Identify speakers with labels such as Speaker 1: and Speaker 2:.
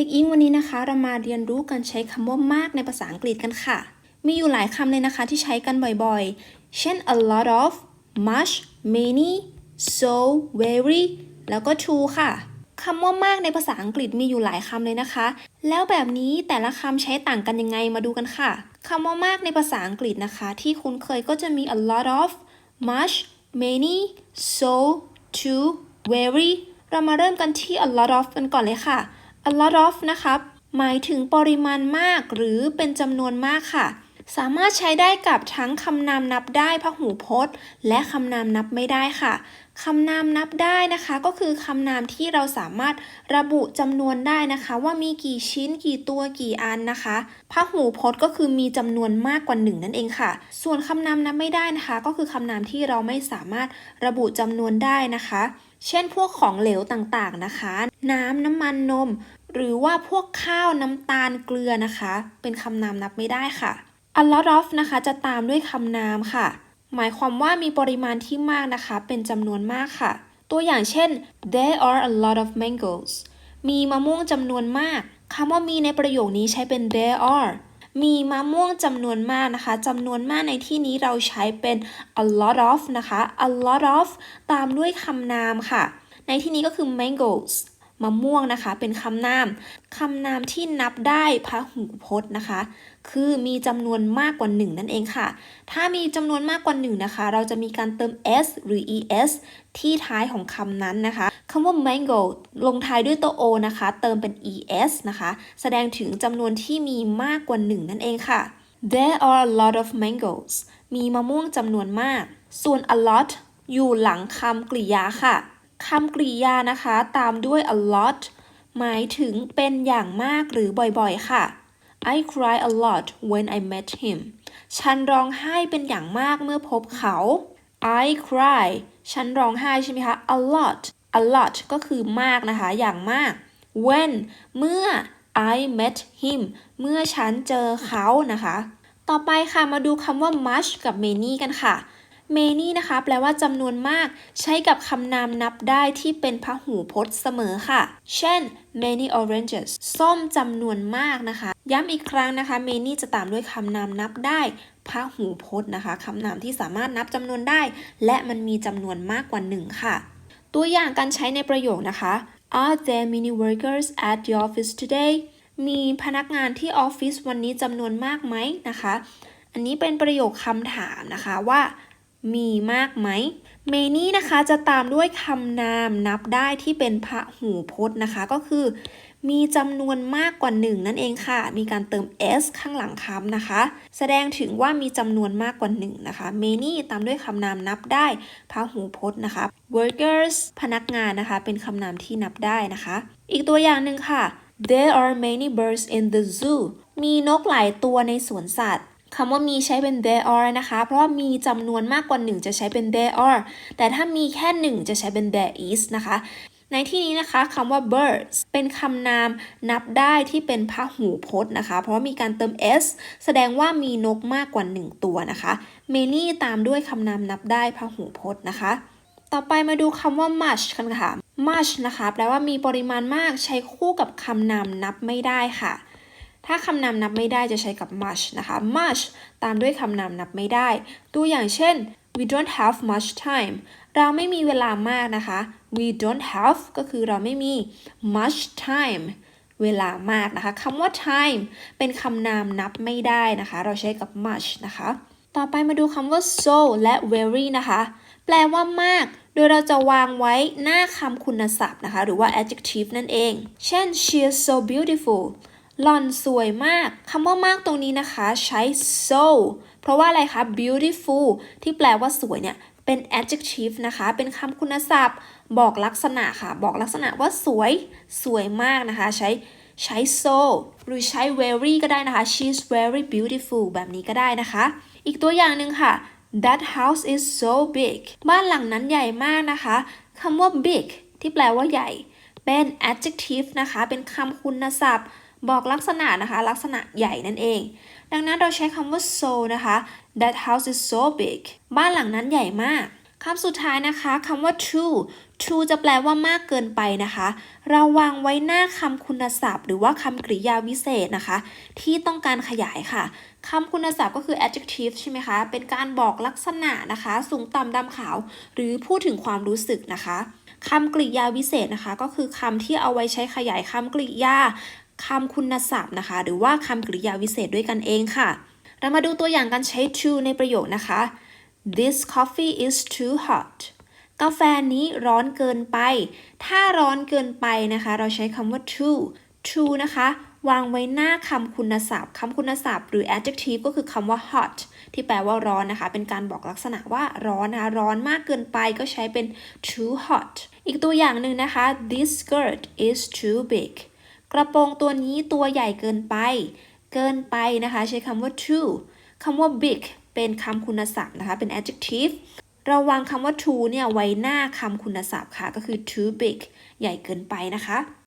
Speaker 1: ด็กอิงวันนี้นะคะ เรามาเรียนรู้การใช้คำว่ามากในภาษาอังกฤษกันค่ะ มีอยู่หลายคำเลยนะคะที่ใช้กันบ่อยๆ เช่น a lot of much many so very แล้วก็ too ค่ะคำว่ามากในภาษาอังกฤษมีอยู่หลายคำเลยนะคะ แล้วแบบนี้แต่ละคำใช้ต่างกันยังไงมาดูกันค่ะคำว่ามากในภาษาอังกฤษนะคะ ที่คุ้นเคยก็จะมี a lot of much many so too very เรามาเริ่มกันที่ a lot of กันก่อนเลยค่ะ a lot of นะครับ หมายถึงปริมาณมากหรือเป็นจำนวนมากค่ะ สามารถใช้ได้กับทั้งคำนามนับได้พหูพจน์ และคำนามนับไม่ได้ค่ะคำนามนับได้นะคะ ก็คือคำนามที่เราสามารถระบุจำนวนได้นะคะ ว่ามีกี่ชิ้นกี่ตัวกี่อันนะคะพหูพจน์ก็คือมีจำนวนมากกว่าหนึ่งนั่นเองค่ะ ส่วนคำนามนับไม่ได้นะคะ ก็คือคำนามที่เราไม่สามารถระบุจำนวนได้นะคะ เช่นพวกของเหลวต่างๆนะคะ น้ำน้ำมันนม หรือว่าพวกข้าวน้ำตาลเกลือนะคะ เป็นคำนามนับไม่ได้ค่ะ a lot of นะคะจะตามด้วยคำนามค่ะ หมายความว่ามีปริมาณที่มากนะคะ เป็นจำนวนมากค่ะ ตัวอย่างเช่น there are a lot of mangoes มีมะม่วงจำนวนมากคำว่ามีในประโยคนี้ใช้เป็น there are มีมะม่วงจำนวนมากนะคะจำนวนมากในที่นี้เราใช้เป็น a lot of นะคะ a lot of ตามด้วยคำนามค่ะ ในที่นี้ก็คือ mangoes มะม่วงนะคะเป็นคำนามคำนามที่นับได้พหูพจน์นะคะ คือมีจำนวนมากกว่า 1 นั่นเองค่ะ ถ้ามีจำนวนมากกว่า 1 นะคะ เราจะมีการเติม s หรือ es ที่ท้ายของคำนั้นนะคะ คำว่า mango ลงท้ายด้วยตัว o นะคะ เติมเป็น es นะคะ แสดงถึงจำนวนที่มีมากกว่า 1 นั่นเองค่ะ there are a lot of mangoes มีมะม่วงจำนวนมาก ส่วน a lot อยู่หลังคำกริยาค่ะคำกริยานะคะ ตามด้วย a lot หมายถึงเป็นอย่างมากหรือบ่อยๆ ค่ะ I cry a lot when I met him ฉันร้องไห้เป็นอย่างมากเมื่อพบเขา I cry ฉันร้องไห้ใช่ไหมคะ a lot a lot ก็คือมากนะคะ อย่างมาก when เมื่อ I met him เมื่อฉันเจอเขานะคะ ต่อไปค่ะมาดูคำว่า much กับ many กันค่ะ many นะคะ แปลว่าจำนวนมาก ใช้กับคำนามนับได้ที่เป็นพหูพจน์เสมอค่ะ เช่น many oranges ส้มจำนวนมากนะคะ ย้ำอีกครั้งนะคะ many จะตามด้วยคำนามนับได้พหูพจน์นะคะคำนามที่สามารถนับจำนวนได้ และมันมีจำนวนมากกว่าหนึ่งค่ะ ตัวอย่างการใช้ในประโยคนะคะ Are there many workers at the office today มีพนักงานที่ออฟฟิศวันนี้จำนวนมากไหมนะคะ อันนี้เป็นประโยคคำถามนะคะว่า มีมากไหม many นะคะจะตามด้วยคำนามนับได้ที่เป็นพระหูพจน์นะคะ ก็คือมีจำนวนมากกว่า 1 นั่นเองค่ะ มีการเติม s ข้างหลังคำนะคะ แสดงถึงว่ามีจำนวนมากกว่า 1 นะคะ many ตามด้วยคำนามนับได้พหูพจน์นะคะ workers พนักงานนะคะ เป็นคำนามที่นับได้นะคะ อีกตัวอย่างหนึ่งค่ะ there are many birds in the zoo มีนกหลายตัวในสวนสัตว์ คำว่ามีใช้เป็น there are นะคะ เพราะว่ามีจำนวนมากกว่า 1 จะใช้เป็น there are แต่ถ้ามีแค่ 1 จะใช้เป็น there is นะคะ ในที่นี้นะคะคำว่า birds เป็นคำนามนับได้ที่เป็นพหูพจน์นะคะ เพราะมีการเติม s แสดงว่ามีนกมากกว่า 1 ตัวนะคะ many ตามด้วยคำนามนับได้พหูพจน์นะคะ ต่อไปมาดูคำว่า much กันค่ะ much นะคะแปลว่ามีปริมาณมากใช้คู่กับคำนามนับไม่ได้ค่ะ ถ้าคำนามนับไม่ได้จะใช้กับ much นะคะ much ตามด้วยคำนามนับไม่ได้ ตัวอย่างเช่น we don't have much time เราไม่มีเวลามากนะคะ we don't have ก็คือเราไม่มี much time เวลามากนะคะคำว่า time เป็นคำนามนับไม่ได้นะคะ เราใช้กับ much นะคะ ต่อไปมาดูคำว่า so และ very นะคะ แปลว่ามาก โดยเราจะวางไว้หน้าคำคุณศัพท์นะคะ หรือว่า adjective นั่นเอง เช่น she is so beautiful หล่อนสวยมาก คำว่ามากตรงนี้นะคะใช้ so เพราะว่าอะไรคะ beautiful ที่แปลว่าสวยเนี่ย เป็น adjective นะคะ เป็นคำคุณศัพท์ บอกลักษณะค่ะ บอกลักษณะว่าสวย สวยมากนะคะ ใช้ใช้ so หรือใช้ very ก็ได้นะคะ she's very beautiful แบบนี้ก็ได้นะคะ อีกตัวอย่างหนึ่งค่ะ that house is so big บ้านหลังนั้นใหญ่มากนะคะ คำว่า big ที่แปลว่าใหญ่ เป็น adjective นะคะ เป็นคำคุณศัพท์ บอกลักษณะนะคะ ลักษณะใหญ่นั่นเอง ดังนั้นเราใช้คำว่า so นะคะ that house is so big บ้านหลังนั้นใหญ่มากคำสุดท้ายนะคะคำว่า too too จะแปลว่ามากเกินไปนะคะ เราวางไว้หน้าคำคุณศัพท์ หรือว่าคำกริยาวิเศษนะคะ ที่ต้องการขยายค่ะคำคุณศัพท์ก็คือ adjective ใช่ไหมคะ เป็นการบอกลักษณะนะคะ สูงต่ำดำขาว หรือพูดถึงความรู้สึกนะคะคำกริยาวิเศษนะคะ ก็คือคำที่เอาไว้ใช้ขยายคำกริยา คำคุณศัพท์นะคะ หรือว่าคำกริยาวิเศษด้วยกันเองค่ะ เรามาดูตัวอย่างการใช้ too ในประโยคนะคะ This coffee is too hot กาแฟนี้ร้อนเกินไป ถ้าร้อนเกินไปนะคะ เราใช้คำว่า too too นะคะ วางไว้หน้าคำคุณศัพท์คำคุณศัพท์หรือ adjective ก็คือคำว่า hot ที่แปลว่าร้อนนะคะ เป็นการบอกลักษณะว่าร้อนนะคะ ร้อนมากเกินไปก็ใช้เป็น too hot อีกตัวอย่างหนึ่งนะคะ this skirt is too big กระโปรงตัวนี้ตัวใหญ่เกินไป เกินไปนะคะ ใช้คำว่า too คำว่า big เป็นคำคุณศัพท์นะคะ เป็น adjective เราวางคำว่า too เนี่ยไว้หน้าคำคุณศัพท์ค่ะ ก็คือ too big ใหญ่เกินไปนะคะ